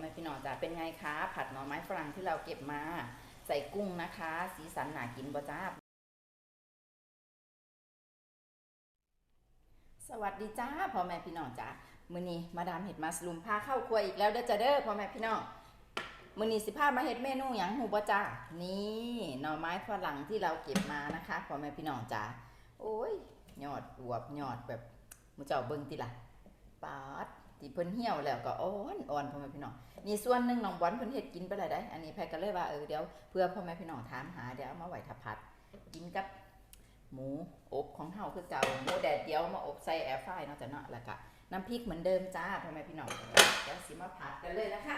แม่พี่น้องจ้าเป็นไงคะ ผัดหน่อไม้ฝรั่งที่เราเก็บมา ใส่กุ้งนะคะ สีสันหนากินบ่จ้าสวัสดีจ้าพ่อแม่พี่น้องจ้ามื้อนี้มาดามเห็ดมัสลุมพาเข้าครัวอีกแล้วเด้อจ้าเด้อพ่อแม่พี่น้องมื้อนี้สิพามาเฮ็ดเมนูหยังหูบ่จ้านี่หน่อไม้ฝรั่งที่เราเก็บมานะคะพ่อแม่พี่น้องจ้าโอ้ยยอดอวบยอดแบบมูเจ้าเบิ่งติล่ะปาด ที่เพิ่นเหี่ยวแล้วก็อ่อนอ่อนพ่อแม่พี่น้องนี่ส่วนหนึ่งน้องบอลเพิ่นเฮ็ดกินไปแล้วได้อันนี้แพรก็เลยว่าเออเดี๋ยวเพื่อพ่อแม่พี่น้องถามหาเดี๋ยวเอามาไหว้ถ้าผัด กินกับหมูอบของเฮาคือเก่าหมูแดดเดียวมาอบใส่แอร์ฟรายเนาะจ้ะเนาะแล้วก็น้ำพริกเหมือนเดิมจ้าพ่อแม่พี่น้องเดี๋ยวสิมาผัดกันเลยนะคะ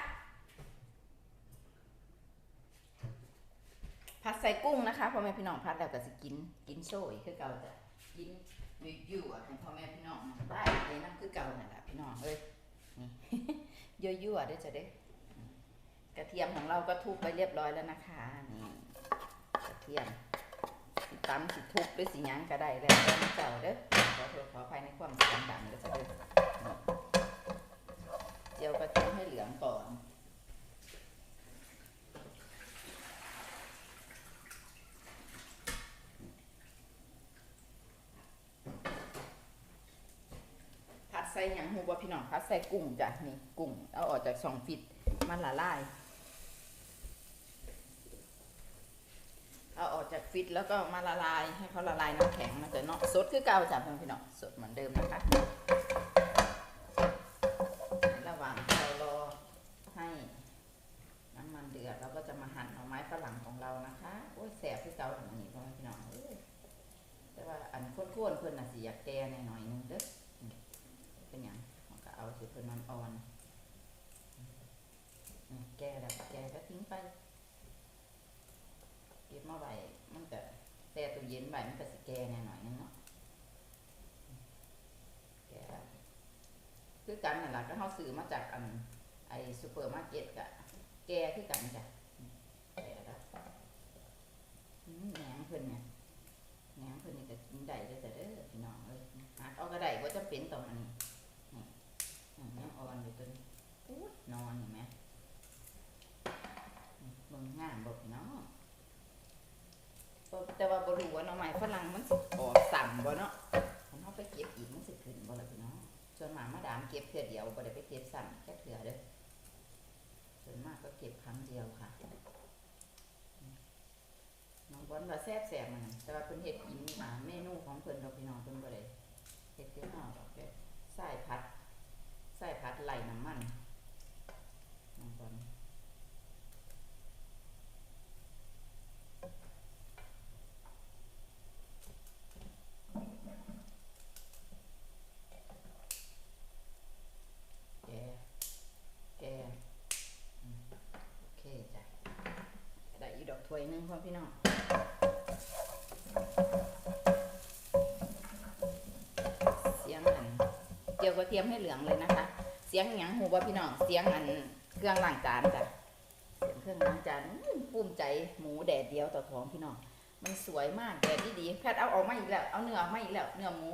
ผัดใส่กุ้งนะคะพ่อแม่พี่น้องผัดแล้วก็สิกินกินโซ่คือเก่าจะกินอยั่วๆให้พ่อแม่พี่น้องได้เลยน้ำคือเก่านั่นแหละพี่น้องเอ้ย ยั่วๆเด้อจะได้กระเทียมของเราก็ทุบไปเรียบร้อยแล้วนะคะนี่กระเทียมสิตำสิทุบหรือสิยังก็ได้แล้วเจ้าเด้อขอโทษขออภัยในความเสียงดังก็จะเด้อเจียวกระเทียมให้เหลืองก่อน ผั มูบ่พี่น้องผัดใส่กุ้งจ้ะนี่กุ้งเอาออกจากสองฟิตมันละลายเอาออกจากฟิตแล้วก็มาละลายให้เขาละลายน้ำแข็งมันจะเนาะสดคือเก่าจ้ะพี่น้องสดเหมือนเดิมนะคะระหว่างเรารอให้น้ำมันเดือดเราก็จะมาหั่นเอาไม้ฝรั่งของเรานะคะโอ้ยแสบคือเก่าอันนี้พี่น้องเอ้ยแต่ว่าอันข้นๆเพื่อนน่ะสิอยากแก่หน่อยนึงเด้อ เราเอาสิเพื่อนมันอ่อนแก่แล้วแก่ก็ทิ้งไปเก็บมาไว้มันก็แช่ตู้เย็นไว้มันก็สิแก่แน่หน่อยนึงเนาะแก่คือกันนั่นล่ะก็เฮาซื้อมาจากอันไอ้ซูเปอร์มาร์เก็ตกะแก่คือกันจ้ะแก่แล้วอืมแหนงเพิ่นเนี่ยแหนงเพิ่นนี่ก็กินได้เด้อจ้ะเด้อพี่น้องเอ้ยหักเอาก็ได้บ่จำเป็นต้องอันนี้อืมยังอ่อนอยู่ตัวนี้ อู้ยนอนเห็นไหมนี่เบิ่งงามบ่พี่น้องแต่ว่าบรู้ว่าหน้องไม้ฝรั่งมันสิออกสั่บ่เนาะผมเอาไปเก็บอีกมันสิขึ้นบ่ล่ะพี่น้องส่วนมากมาดามเก็บเทื่อเดียวบ่ได้ไปเก็บซ้ำแค่เทื่อเด้อส่วนมากก็เก็บครั้งเดียวค่ะน้องบอลว่าแซ่บๆมันแต่ว่าเพิ่นเฮ็ดกินมาเมนูของเพิ่นดอกพี่น้องเพิ่นบ่ได้เฮ็ดคือเฮาดอกแค่ใส่ผัดใส่ผัดไหลน้ำมันน้องบอล แก แกอืมโอเคจ้ะ ได้อีกดอก ถ้วยหนึ่งพ่อพี่น้องเสียงอันเจียวกระเทียมให้เหลืองเลยนะคะ เสียงหยังหูบ่พี่น้องเสียงอันเครื่องล้างจานจ้ะเสียงเครื่องล้างจานภูมิใจหมูแดดเดียวต่อท้องพี่น้องมันสวยมากแดดดีดีๆแพทย์เอาออกมาอีกแล้วเอาเนื้อออกมาอีกแล้วเนื้อหมู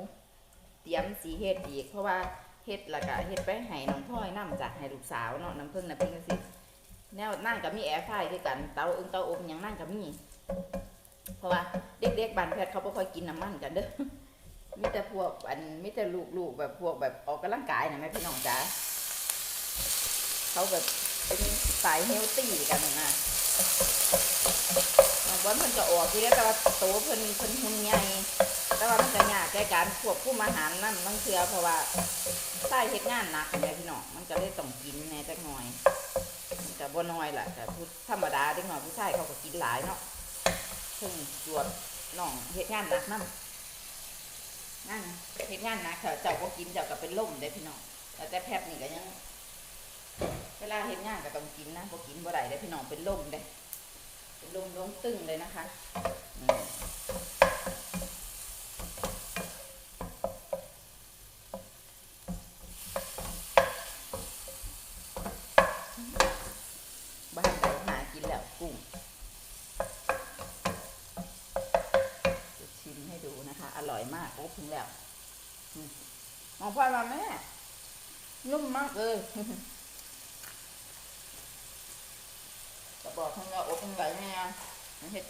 เตรียมสีเฮ็ดอีกเพราะว่าเฮ็ดล้วก็เฮ็ดไปให้น้องพลอยน้ำจ้ะให้ลูกสาวเนาะน้ำผึ้งน้ำพริกจังซี่ แนวนั่งก็มีแอร์ไฟด้วยกัน เตาอึ้งเตาอบยังนั่งก็มี เพราะว่าเด็กๆบ้านแพทย์เขาบ่ค่อยกินน้ำมันกันเด้อมีแต่พวกอันมีแต่ลูกๆแบบพวกแบบออกกำลังกายนะแม่พี่น้องจ๋าเขาแบบเป็นสายเฮลตี้กันนะน้องบอลเพิ่นก็ออกอยู่แล้วแต่ว่าโตเพิ่นเพิ่นหุ่นใหญ่แต่ว่ามันก็ยากแก่การควบคุมอาหารนั่นบางเทือเพราะว่าใต้เฮ็ดงานหนักแม่พี่น้องมันก็เลยต้องกินแน่จักหน่อย ก็บ่น้อยแหละแต่ผู้ธรรมดาเด็กน้อยผู้ชายเขาก็กินหลายเนาะถึงตรวจน้องเฮ็ดงานหนักนำงานเฮ็ดงานหนักเถอะเจ้าก็กินเจ้าก็เป็นลมเด้พี่น้องแต่แต่แพทย์นี่ก็ยัง เวลาเฮ็ดงานก็ต้องกินนะบ่กินบ่ได้เด้พี่น้องเป็นลมเด้เป็นลมลงตึงเลยนะคะอืม บ้านเราหากินแล้วกุ้งจะชิมให้ดูนะคะ อร่อยมากโอ้ถึงแล้วอืมม องพ่อมาแม่ นุ่มมากเลยจะบอกทั้งว่าอบทั้งไหลแม่เฮ็ด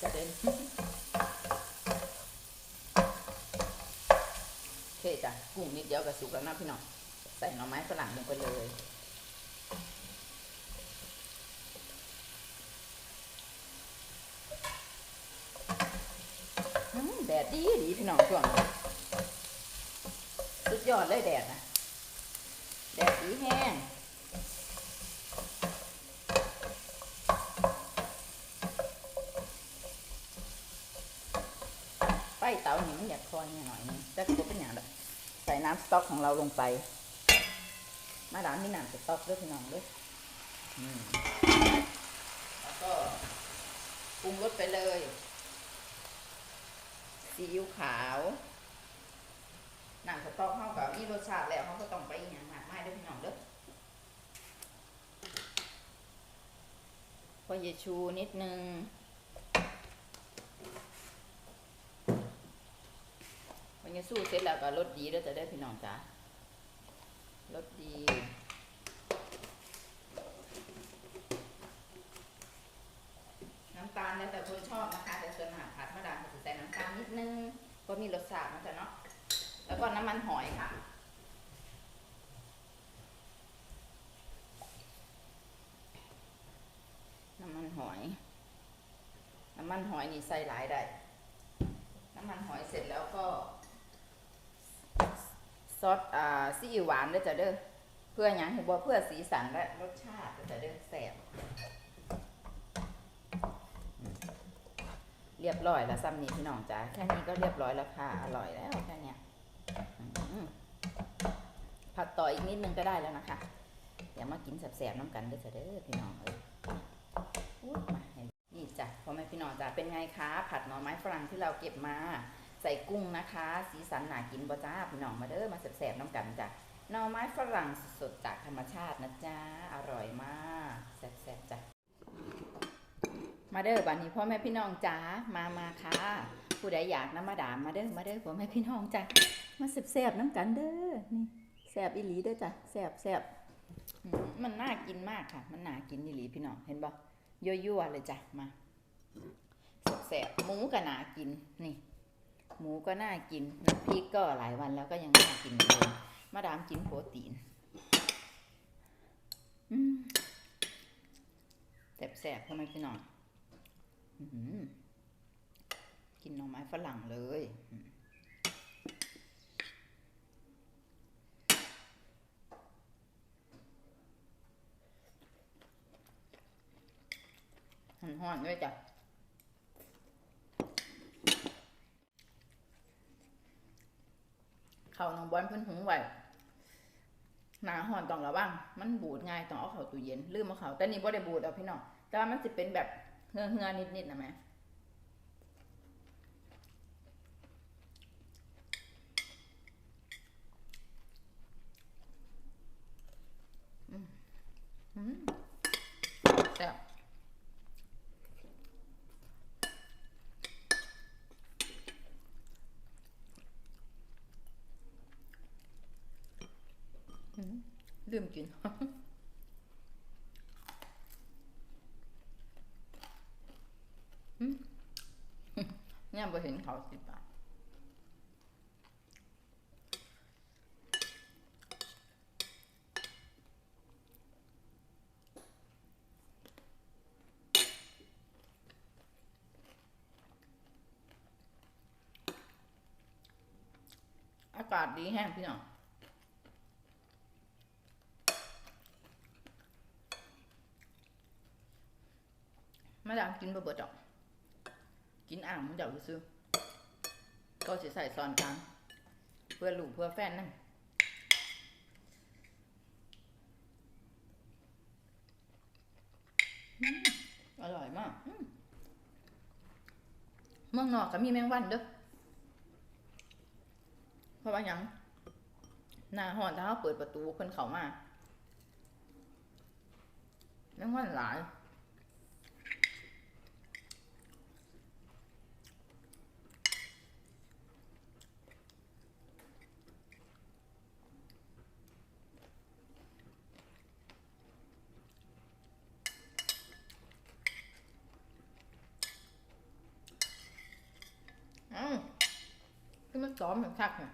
กระเด็นโอเคจ้ะกุ้งนิดเดียวกับสุกแล้วนะพี่น้อง ใส่หน่อไม้ฝรั่งลงไปเลยอืมแดดดีดีพี่น้องช่วงนี้สุดยอดเลยแดดนะแดดดีแห้งไฟเตาหนิมันอยากคอยหน่อยนึงแต่ก็เป็นอย่างแบบใส่น้ำสต๊อกของเราลงไป มาดามนี่น้ำสต๊อกด้วยพี่น้องด้วยอืมแล้วก็ปรุงรสไปเลยซีอิ๊วขาวน้ำสต๊อกเข้ากับนี่รสชาติแล้วเขาก็ต้องไปอหย่างมากมายด้วยพี่น้องเด้อพอเยชูนิดนึงพอเยสู้เสร็จแล้วก็รสดีแล้วจะได้พี่น้องจ้า รสดี น้ำตาลแล้วแต่คนชอบนะคะ แต่ส่วนมากผัดมะดามจะใส่น้ำตาลนิดนึงก็มีรสชาติมันจะเนาะ แล้วก็น้ำมันหอยค่ะน้ำมันหอย น้ำมันหอยนี่ใส่หลายได้ น้ำมันหอยเสร็จแล้วก็ ซอสอ่าซีอิ๊วหวานด้วยจ้ะเด้อเพื่อหยังให้บ่เพื่อสีสันและรสชาติด้วยจ้ะเด้อแซ่บเรียบร้อยแล้วซ้ำนี้พี่น้องจ๋าแค่นี้ก็เรียบร้อยแล้วค่ะอร่อยแล้วแค่เนี้ยผัดต่ออีกนิดนึงก็ได้แล้วนะคะเดี๋ยวมากินแสบๆน้ำกันด้อจ้ะเด้อพี่น้องเอ้ยอุ๊ยมาเห็นนี่จ้ะพ่อแม่พี่น้องจ๋าเป็นไงคะผัดหน่อไม้ฝรั่งที่เราเก็บมา ใส่กุ้งนะคะ สีสันหนากินบ่จ้าพี่น้องมาเด้อมาแสบๆน้ำกันจ้ะหน่อไม้ฝรั่งสดๆจากธรรมชาตินะจ๊ะอร่อยมากแซ่บๆจ้ะมาเด้อบัดนี้พ่อแม่พี่น้องจ๋ามามาค่ะผู้ใดอยากน้ำมาดามมาเด้อมาเด้อพ่อแม่พี่น้องจ้ะมาแซ่บๆน้ำกันเด้อนี่แซ่บอีหลีเด้อจ้ะแซ่บแซ่บมันน่ากินมากค่ะ มันน่ากินอีหลีพี่น้องเห็นบ่ยั่วๆเลยจ้ะมาแซ่บๆหมูก็น่ากินนี่ หมูก็น่ากินน้ำพริกก็หลายวันแล้วก็ยังน่ากินเหมือนเดิมาดามกินโปรตีนอืมแซ่บๆพ่อแม่พี่น้องกินหน่อไม้ฝรั่งเลยอืมห่อนๆด้วยจ้ะ เขาน้องบอลเพิ่นหุงไว้หนาห่อนต้องระวังมันบูดง่ายต้องเอาเข้าตู้เย็นลืมเอาเข้าแต่นี่บ่ได้บูดเอาพี่น้องแต่ว่ามันสิเป็นแบบเหือเหือๆนิดๆนะแม่อืมแซ่บอืม ลืมกินอืมเนี่ยไปเห็นเขาสิบาทอากาศดีแห้งพี่น้องไม่ได้กินบะเบิดดอก กินอ่างมันเดี๋ยวซื้อก็จะใส่ซอนกลาง เพื่อลูเพื่อแฟนนั่นอร่อยมากอืมเมืองนอกก็มีแมงวันเด้อเพราะว่ายังหน้าหอนถ้าเขาเปิดประตูเพิ่นเขามาแมงวันหลาย ซ้อมมันคักเนี่ย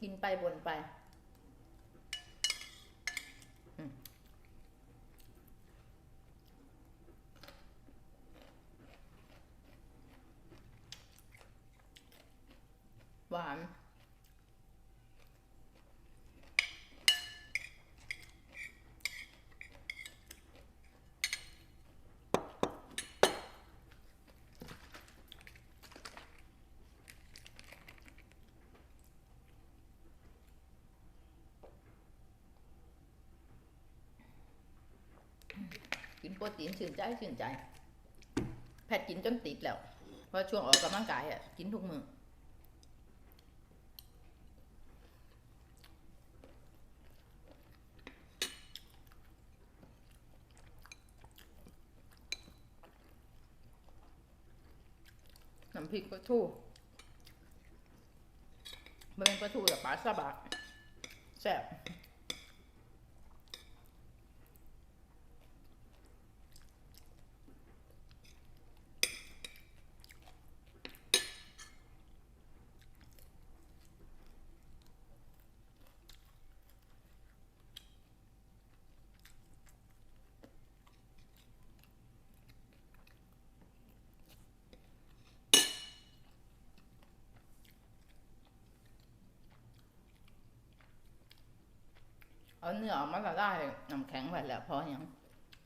กินไปบนไปอืมหวาน กินโปรตีนชื่นใจชื่นใจ แพทย์กินจนติดแล้ว เพราะช่วงออกกำลังกายอะ กินทุกมือน้ำพริกปลาทูมันเป็นปลาทูกับปลาซาบะแซ่บ เอาเนื้อออกมาละลายน้ำแข็งไว้แล้วพออย่าง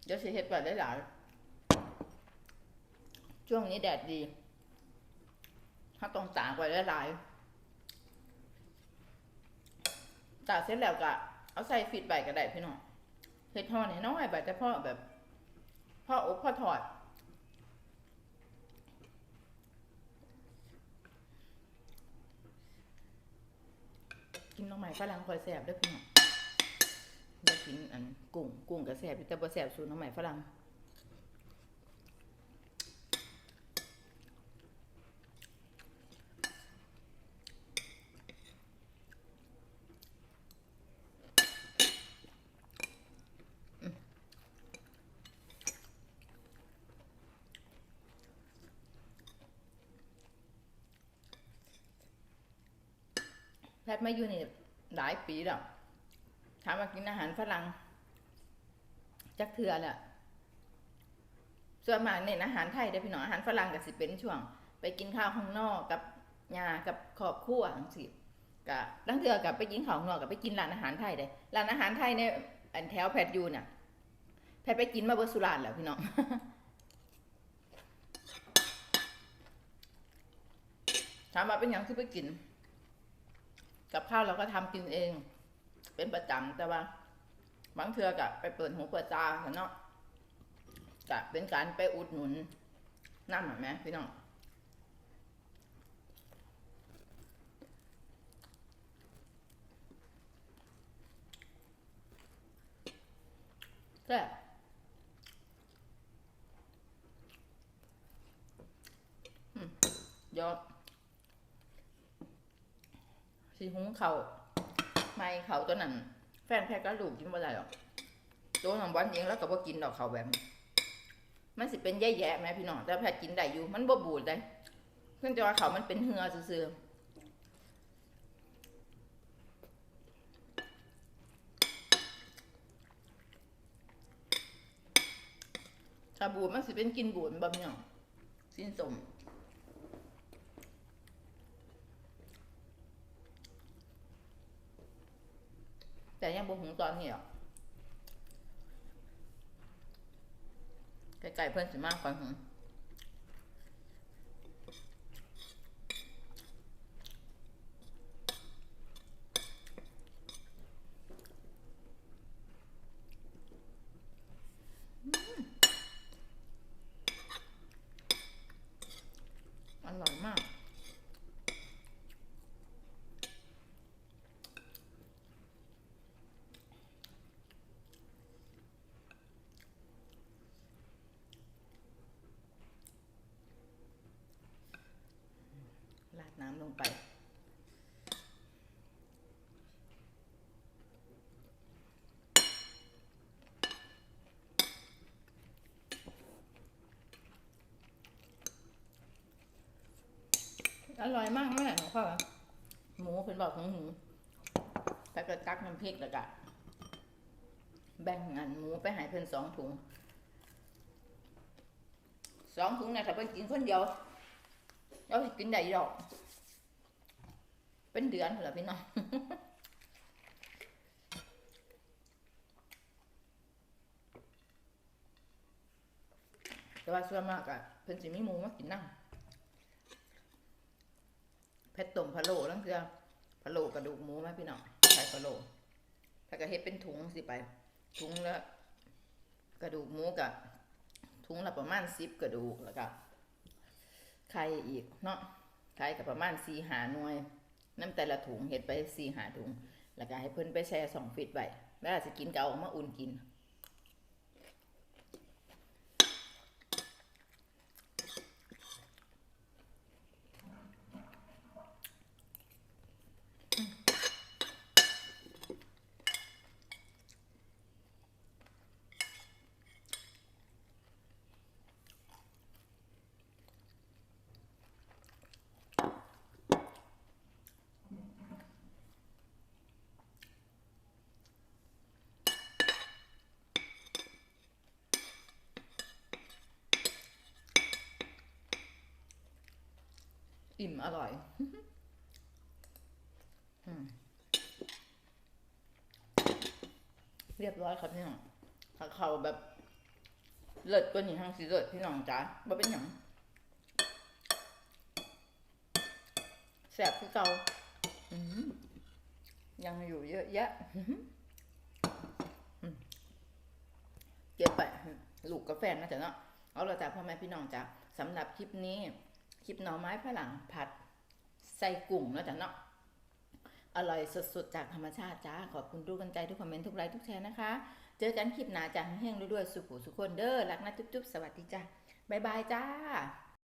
เดี๋ยวสิเฮ็ดไว้ได้หลายช่วงนี้แดดดี ถ้าต้องตากไว้ได้หลายตากเสร็จแล้วก็เอาใส่ฟิตใบก็ได้พี่น้องเฮ็ดห่อน้อยใบแต่พ่อแบบพ่ออบพ่อถอดกินน้องใหม่ฝรั่งคอยแสบด้วยพี่น้อง อยากกินอันกุ้งกุ้งกับแสบแต่บ่แสบสูตรน้องใหม่ฝรั่งแพทย์มาอยู่นี่หลายปีแล้วามว่ากินอาหารฝรั่งจักเทือแหละส่วนมากเน้นอาหารไทยได้อพี่น้องอาหารฝรั่งก็สิเป็นช่วง ไปกินข้าวข้างนอกกับยากับครอบครัวจังซี่ก็ลังเทือกับไปกินข้าวข้างนอกกับไปกินร้านอาหารไทยได้ร้านอาหารไทยในอันแถวแพทย์อยู่น่ะแพทไปกินมาเบอร์สุรานแล้วพี่น้องถามว่าเป็นหยังคือไปกิน กับข้าวเราก็ทำกินเอง เป็นประจำแต่ว่าบางเทือกะไปเปิดหูเปิดตาเนาะกะเป็นการไปอุดหนุนน้ำเห็นไหมพี่น้องแซ่บอืมเดี๋ยวสีหุงเขาว ไม่เขาตัวนั้น แฟนแพ้ก็ลูกกินบ่ได้หรอกตัวน้องบอลเองแล้วก็บ่กินดอกเขาแบบมันสิเป็นแย่ๆไหมพี่น้องแต่แพทย์กินได้อยู่ มันบ่บูดได้เพิ่งจะว่าเขามันเป็นเหือซื่อถ้าบูดมันสิเป็นกินบูดบ่พี่น้องสิ้นสม แต่ยังตอนนี้หรอกไก่ๆเพิ่อนสิมากกว่าหุงอร่อยมาก ราด น้ำลงไปออร่อยมากแม่หนูพ่อหมูเป็นบอกของหมูแต่ก็ตักน้ำพริกแล้วก็แบ่งงานหมูไปใหายเพิ่นสองถุงสองถุงเนี่ยถ้าเพิ่นกินคนเดียวเราสิกินได้ดอก เป็นเดือนเหรอพี่น้องแต่ว่าส่วนมากอะเพิ่นสิมีหมูมากินนั่งเผ็ดต้มพะโล้ลังเทื่อพะโล้กระดูกหมูไหมพี่น้องใส่พะโล้ถ้าก็เฮ็ดเป็นถุงสิไป ถุงละกระดูกหมูกับถุงละประมาณสิบกระดูกแล้วก็ไข่อีกเนาะไข่กับประมาณสี่หาหน่วย น้ำแต่ละถุงเห็ดไปสี่หาถุง แล้วก็ให้เพิ่นไปแช่สองฟิตไว้แล้วอาจจะกินเก่าออกมาอุ่นกิน อิ่มอร่อยอเรียบร้อยครับพี่น้องถ้าเขาแบบเลิศกว่านี้ทางสิเลิศพี่น้องจ้าบ่เป็นหยังแสบคือเก่าอืยังอยู่เยอะแยะเก็บไปลูกกาแฟนะจ๊ะเนาะเอาละจ้ะพ่อแม่พี่น้องจ้ะสำหรับคลิปนี้ คลิปหน่อไม้ฝรั่งผัดใส่กุ้งเนาะจ้ะเนาะอร่อยสดๆ จากธรรมชาติจ้า ขอบคุณทุกกันใจทุกคอมเมนต์ทุกไลค์ทุกแชร์นะคะ เจอกันคลิปหน้าจ้าแห้งๆด้วยๆสุขุสุขคนเด้อรักนะจุ๊บๆ สวัสดีจ้าบ๊ายบายจ้า